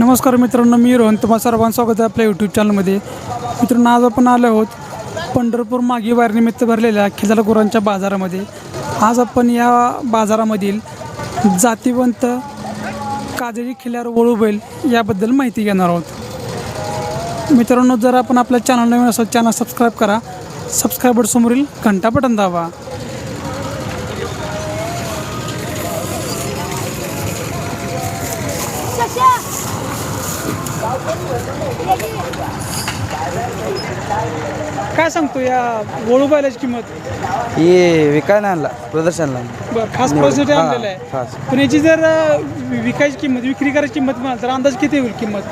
नमस्कार मित्रांनो मी रोहन. तुम्हाला सर्वांचं स्वागत आहे आपल्या यूट्यूब चॅनलमध्ये मित्रांनो आज आपण आलो आहोत पंढरपूर मागी वारीनिमित्त भरलेल्या खिजाला गुरांच्या बाजारामध्ये. आज आपण या बाजारामधील जातीवंत काजळी खिल्यावर वळू बैल याबद्दल माहिती घेणार आहोत. मित्रांनो जर आपण आपल्या चॅनल नवीन असाल चॅनल सबस्क्राईब करा. सबस्क्राईबर समोरील घंटा बटन दावा काय सांगतो या वळू बैलाची किंमत? हे विकायला आणला प्रदर्शनला बरं खास परिस्थिती हा, आणलेलं आहे. पण याची जर अ, विकायची किंमत विक्री करायची किंमत म्हणाल तर अंदाज किती होईल किंमत?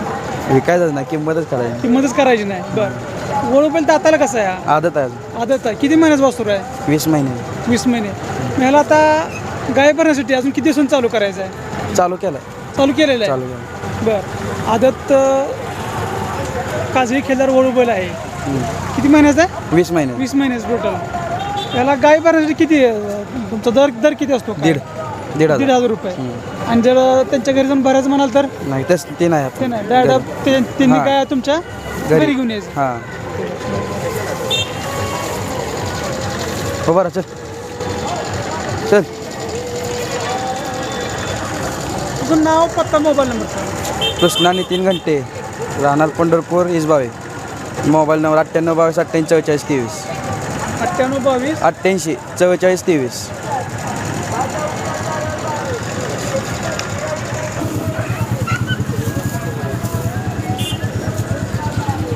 विकायचंच ना किंमतच करायची किंमतच करायची नाही. बरं. बैल दाताला कसं आहे? आदत आहे अजून. आदत आहे. किती महिन्याचा वास्तूर आहे? वीस महिने. वीस महिने. मग ह्याला आता गाय भरण्यासाठी अजून किती दिवसांनी चालू करायचं आहे? चालू केलं चालू केलेलं आहे. चालू केलं बरं. आदत अ, काजळी खेळदार वळू बैल आहे. किती महिन्याचा आहे? वीस महिने. वीस महिन्याचं टोटल याला गाय भरण्यासाठी किती तुमचा दर दर किती असतो? दीड दीड दीड हजार रुपये. आणि जर त्यांच्या घरी जाऊन भरायचं म्हणाल तर? नाही तस ते नाही ते नाही. डायरेक्ट ते- त्यांनी. काय तुमच्या घरी. घरी घेऊन यायचं? हां. हो बरं चल. चल. तुझं नाव पत्ता मोबाईल नंबर सांग. कृष्णा नितीन घंटे राहणार पंढरपूर इसबावे. मोबाईल नंबर अठ्ठ्याण्णव बावीस अठ्ठ्याऐंशी चव्वेचाळीस तेवीस. अठ्ठ्याण्णव बावीस? अठ्ठ्याऐंशी चव्वेचाळीस तेवीस.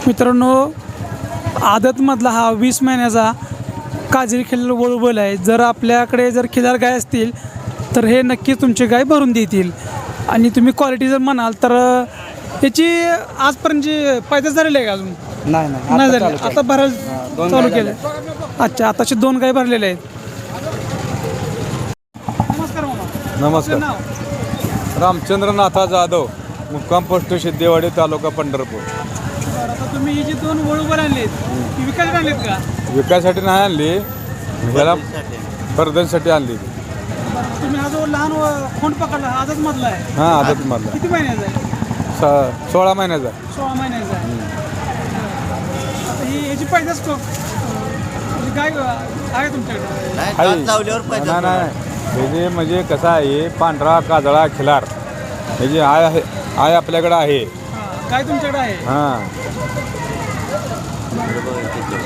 मित्रांनो आदतमधला हा वीस महिन्याचा काजरी खिल्लार वळूबल आहे. जर आपल्याकडे जर खिलार गाय असतील तर हे नक्कीच तुमची गाय भरून देतील. आणि तुम्ही क्वालिटी जर म्हणाल तर याची आजपर्यंत जी पैदास झालेली आहे का अजून? नाही नाही झाली. आता. भरायला दोन चालू केलं. अच्छा आताचे दोन गाय भरलेले आहेत. नमस्कार मामा. आपलं नमस्कार नाव? रामचंद्र नाथा जाधव मुक्काम पोस्ट सिद्धेवाडी तालुका पंढरपूर. बरं, आता तुम्ही ही जी दोन वळूबर आणलेत ती विकायला आणलेत का? विकायसाठी नाही आणली ह्याला प्रदर्शनसाठी आणली. तुम्ही हा जो लहान व- खोंड पकडला हा आजच मधला आहे? हां आदत मधला किती महिन्याचा आहे? स सोळा महिन्याचा सोळा महिन्याचा आहे. आता ही याची पैदास को म्हणजे गाय आहे तुमच्याकडे? आहे. नाही नाही हे म्हणजे कसं आहे पांढरा काजळा खिलार हे जे आय आहे आय आपल्याकडे आहे. हां, गाय तुमच्याकडे आहे? हां.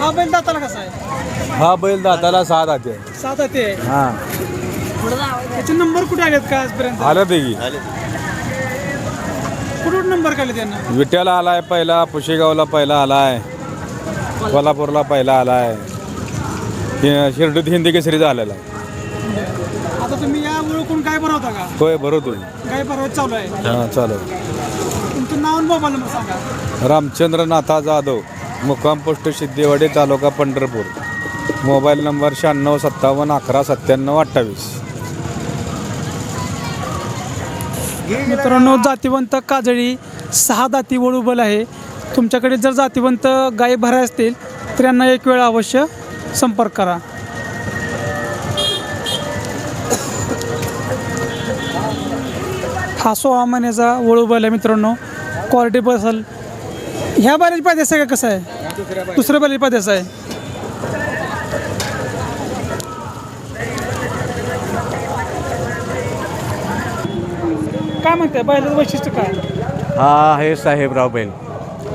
हा बैल दाताला कसा आहे? हा बैल दाताला सहा दाते सात आहे? ते हां. त्याचे नंबर कुठे आलेत का आजपर्यंत? आलं ते की. कुठून नंबर काढले त्यांना? विट्याला आलाय पहिला पुशेगावला पहिला आलाय कोल्हापूरला पहिला आलाय. हे शिर्डीत हिंदी केसरी झालेला आहे. आता तुम्ही या ओळखून काय बनवता का? होय बनवायचं चालू आहे? हां चालेल तुमचं नाव आणि मोबाईल नंबर सांगा. रामचंद्र नाथा जाधव मुक्काम post Siddhewadi taluka Pandharpur. Mobile number शहाण्णव सत्तावन्न अकरा सत्त्याण्णव अठ्ठावीस. मित्रांनो जातीवंत काजळी सहा दाती वळूबल आहे. तुमच्याकडे जर जातीवंत गायी भराय असतील तर यांना एक वेळ अवश्य संपर्क करा. हा सोळा महिन्याचा वळूबल आहे मित्रांनो. क्वालिटी बसल. ह्या बैलाची पायदेस आहे का कसं आहे? दुसऱ्या बैलाची पायदेस आहे? काय म्हणताय? बैलाचं वैशिष्ट्य काय? हा आहे साहेबराव बैल.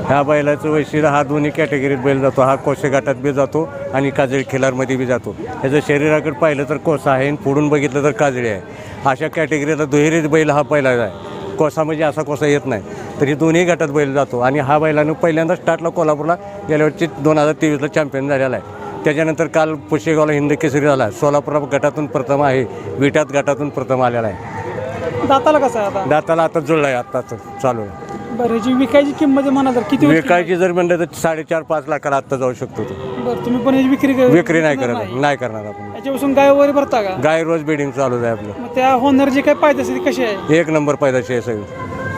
ह्या बैलाचं वैशिष्ट्य हा दोन्ही कॅटेगरीत बैल जातो. हा कोसे गटात बी जातो आणि काजळी खिलारमध्ये बी जातो. ह्याचं शरीराकडे पाहिलं तर कोसा आहे आणि पुढून बघितलं तर काजळी आहे. अशा कॅटेगरीला दुहेरीत बैल हा पहिला आहे. कोसा म्हणजे असा कोसा येत नाही. तर ही दोन्ही गटात बैल जातो. आणि हा बैलानं पहिल्यांदा स्टार्टला कोल्हापूरला गेल्या वर्षी दोन हजार तेवीसला चॅम्पियन झालेला आहे. त्याच्यानंतर काल पुशेगावला हिंद केसरी झाला. सोलापूर गटातून प्रथम आहे. विटात गटातून प्रथम आलेला आहे. दाताला कसं आहे आता? दाताला आता जुळला आहे आत्ताच चालू आहे. बरं ह्याची विकायची किंमत म्हणा तर किती होईल विकायची जर म्हणलं तर साडेचार पाच लाखाला आत्ता जाऊ शकतो तो? बरं तुम्ही पण ह्याची विक्री कर- विक्री नाही करणार नाही. करणार आपण. याच्यापासून गाय वगैरे भरता का? गाय रोज बिडिंग चालू आहे आपलं. मग त्या होणार जे काय पाहिजे असेल ती कशी आहे? एक नंबर पैदाशी आहे सगळी.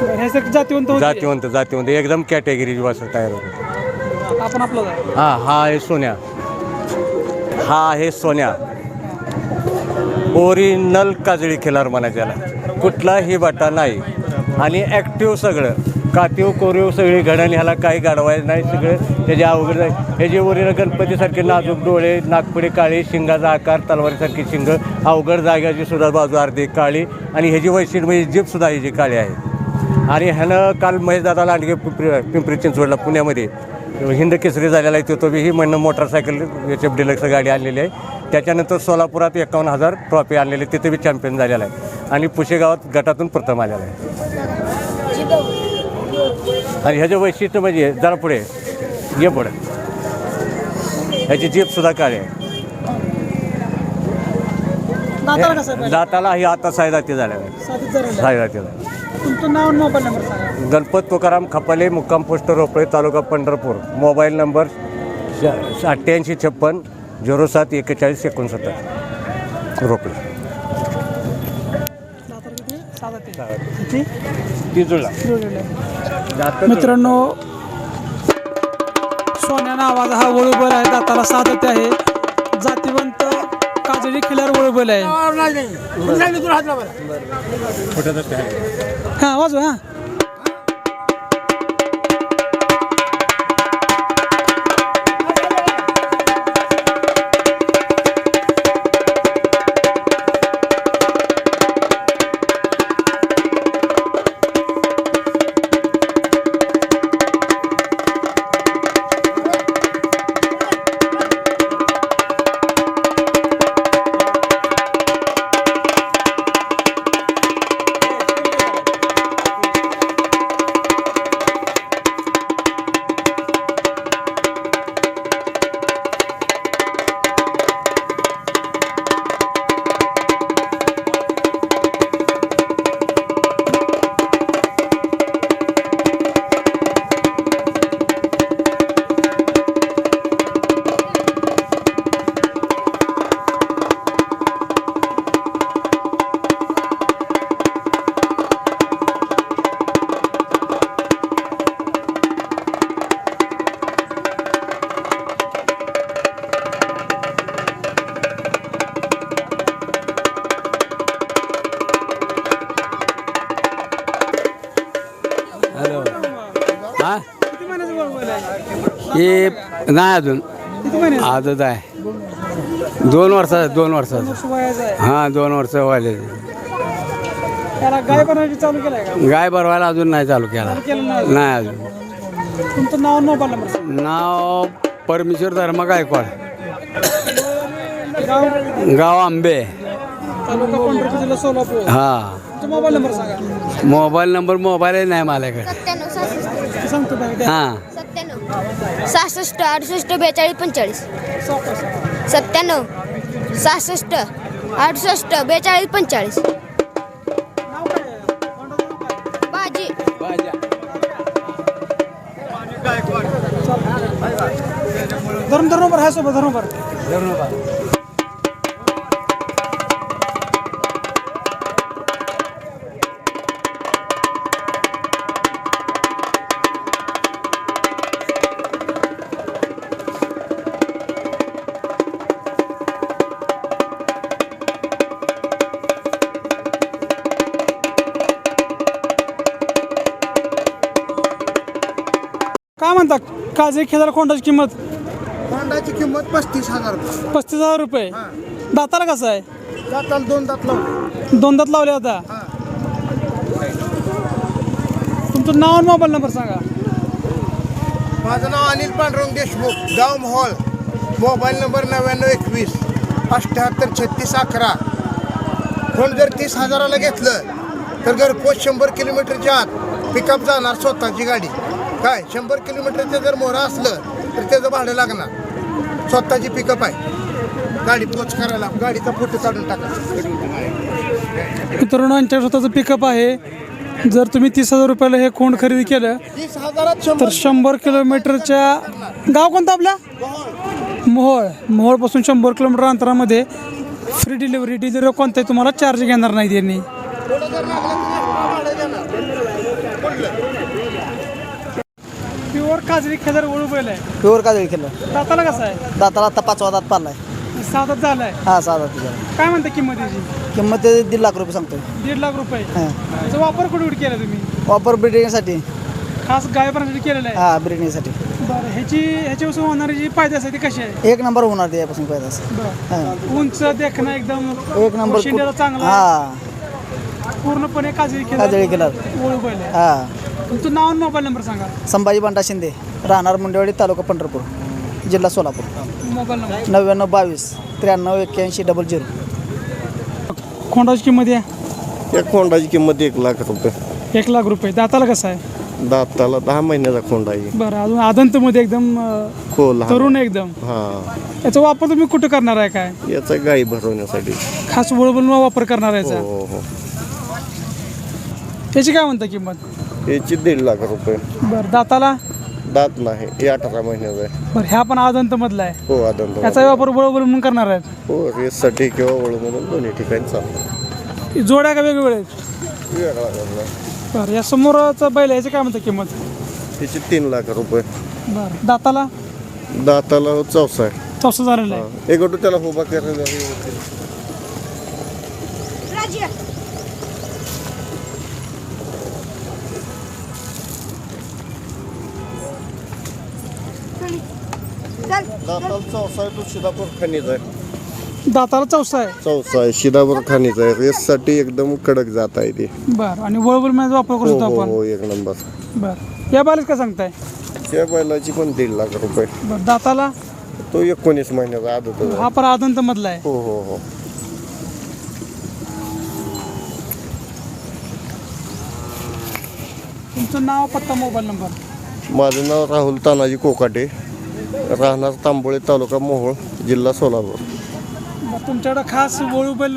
बरं, जातीवंत होती जातीवंत जातीवंत एकदम कॅटेगरी वासर तयार होतं. आपण आपला हा हा आहे सोन्या. हा आहे सोन्या. ओरिजिनल काजळी खिलार म्हणा त्याला कुठलाही वाटा नाही. आणि ॲक्टिव्ह सगळं. कातीव कोरीव सगळी घडण ह्याला काही गाडवायचं नाही सगळं. त्याचे अवघड हे ह्याचे वरील गणपतीसारखे नाजूक डोळे नागपुडी काळी शिंगाचा आकार तलवारीसारखी शिंग अवघड जाग्याची सुद्धा बाजू अर्धी काळी. आणि ह्याची वैशिष्ट्य म्हणजे जीपसुद्धा ह्याची काळी आहे. आणि ह्यानं काल महेशदादा लांडगे पिंपरी पिंपरी चिंचवडला पुण्यामध्ये. हिंद केसरी झालेला आहे तो तो बी ही म्हणणं मोटरसायकल एच एफ डिलक्स गाडी आणलेली आहे. त्याच्यानंतर सोलापुरात एकावन्न हजार ट्रॉफी आणलेली तिथे बी चॅम्पियन झालेला आहे. आणि पुशेगावात गटातून प्रथम आलेला आहे. आणि ह्याचं वैशिष्ट्य म्हणजे जरा पुढे. ये पुढे. ह्याची जीपसुद्धा काळी आहे. दाताला ही आता सायदाती झालेला आहे. सायदाती झाला गणपत तुकाराम खपाले मुक्काम post Ropale taluka Pandharpur. Mobile number अठ्ठ्याऐंशी छप्पन झिरो सात एक्केचाळीस एकोणसत्तर. आहे. मित्रांनो सोन्या नावाचा हा वळूबल आहे दाताला साधत आहे. जातीवंत काजळी खिलार वळूबल आहे. हा वाजवा हा. हे नाही अजून. किती आजच आहे. दोन वर्षाचं दोन वर्षाचं वर्ष वयाचं आहे. हां दोन वर्ष व्हायले त्याला गाय बनवायची चालू केलाय का? गाय भरवायला अजून नाही चालू केला. केलं नाही अजून. नाही अजून. तुमचं नाव आणि मोबाईल नंबर सांगा. नाव परमेश्वर धर्म गायकवाड. गाव? गाव आंबे. तालुका पंढरपूर जिल्हा सोलापूर. हां. तुमचा मोबाईल नंबर सांगा. मोबाईल नंबर मोबाईलही नाही माझ्याकडे सांगतो द्या. हां. सहासष्ट अडुसष्ट बेचाळीस पंचेचाळीस सावकाश सांगा. सत्त्याण्णव सहासष्ट अडुसष्ट बेचाळीस पंचेचाळीस नाव काय आहे? तोंडाचं नाव काय? बाजी धरून धरून नंबर आहे सोबत धरून नंबर काय म्हणता? काजळी खेळाला कोंडाची किंमत? होंडाची किंमत पस्तीस हजार रुपये. पस्तीस हजार रुपये. दाताला कसं आहे? जाताल दोन दात लावून दोन दात लावले आता? तुमचं नाव आणि मोबाईल नंबर सांगा. माझं नाव अनिल पांडुरंग देशमुख गाव मोहोळ. मोबाईल नंबर नव्याण्णव एकवीस अठ्ठ्याहत्तर छत्तीस अकरा. कोण जर तीस हजाराला घेतलं तर घरपोच शंभर किलोमीटरच्या आत पिकअप जाणार स्वतःची गाडी. काय? शंभर किलोमीटरचं जर मोहरा असलं तर त्याचं भाडं लागणार. स्वतःची पिकअप आहे. गाडी पोच करायला गाडीचा फोटो काढून टाका. मित्रांनो यांच्या स्वतःचं पिकअप आहे. जर तुम्ही तीस हजार रुपयाला हे कोंड खरेदी केलं तर शंभर किलोमीटरच्या गाव कोणतं आपलं मोहोळ. मोहोळपासून शंभर किलोमीटर अंतरामध्ये फ्री डिलिव्हरी डिलिव्हरी कोणताही तुम्हाला? चार्ज घेणार नाही त्यांनी थोडं जर लागलं तर भाडं देणार काजरी खेदर वळू बैल आहे. प्युअर का जरी केलं दाताला कसं आहे? दाताला आता पाचवा दात पाडलाय. सातच झालाय. हा दात तुझ्या काय म्हणते किंमत याची? किंमत ते दीड लाख रुपये सांगतोय. दीड लाख रुपये. हां. वापर कुठे कुठे केला तुम्ही? वापर ब्रिडिंगसाठी खास गाय प्राण्यासाठी केलेलं आहे? हा ब्रिडिंगसाठी बरं ह्याची ह्याच्यापासून होणारी जी फायदे असते ती कशी आहे? एक नंबर होणार ते यापासून पैदास बरं. उंच देखणं एकदम एक नंबर शिंद्याला चांगला. हा. पूर्णपणे काजळी काजळी केलं ओळख बैल आहे. हा. तुमचं नाव आणि मोबाईल नंबर सांगा. संभाजी बंडा शिंदे राहणार मुंडेवाडी तालुका पंढरपूर जिल्हा सोलापूर. Mobile number. नव्याण्णव बावीस त्र्याण्णव एक्क्याऐंशी डबल झिरो. खोंडाची किंमत आहे या खोंडाची किंमत एक लाख रुपये. एक लाख रुपये. दाताला कसं आहे? दाताला दहा महिन्याचा खोंड आहे. बरं अजून आदंतमध्ये एकदम अं, हो लहान तरुण आहे एकदम. हा. याचा वापर तुम्ही कुठं करणार आहे काय? याचा गाई भरवण्यासाठी. खास वळवून वापर करणार आहे हो याचा हो हो. त्याची काय म्हणता किंमत? याची दीड लाख रुपये. बरं दाताला? दात नाही हे अठरा महिन्याचा आहे. बरं ह्या पण आदंत मधला आहे? हो आदंत याचा वापर बळबळ म्हणून करणार आहेत? हो रेससाठी किंवा वळ म्हणून दोन्ही ठिकाणी चालतं. जोड्या का वेगवेगळे आहेत? वेगळा बरं या समोरचा बैल आहे याची काय म्हणता किंमत? त्याची तीन लाख रुपये. बरं दाताला? दाताला चौसा आहे. चौसा झालेला आहे. एक गोटू त्याला उभा करायला दाताला चौसा आहे तो शिदापूर खाणीचा आहे. दाताला चौसा आहे चौसा आहे शिदापूर खाणीचा आहे. रेससाठी एकदम कडक जात आहे ते. बरं आणि वळवळमध्ये वापर करू हो शकतो हो आपण? हो एक नंबर. बरं. या बैलाच काय सांगताय? त्या बैलाची पण दीड लाख रुपये. बरं दाताला? तो एकोणीस महिन्याचा आदत. हा पण आदंत मधला आहे. हो हो हो. तुमचं नाव पत्ता मोबाईल नंबर? माझं नाव राहुल तानाजी कोकाटे. राहणार तांबोळे तालुका मोहोळ जिल्हा सोलापूर तुमच्याकडे खास वळू बैल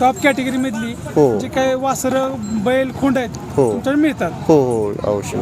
टॉप कॅटेगरी मधली हो. जे काही वासर बैल खोंड आहेत हो. तुमच्याकडे मिळतात हो हो अवश्य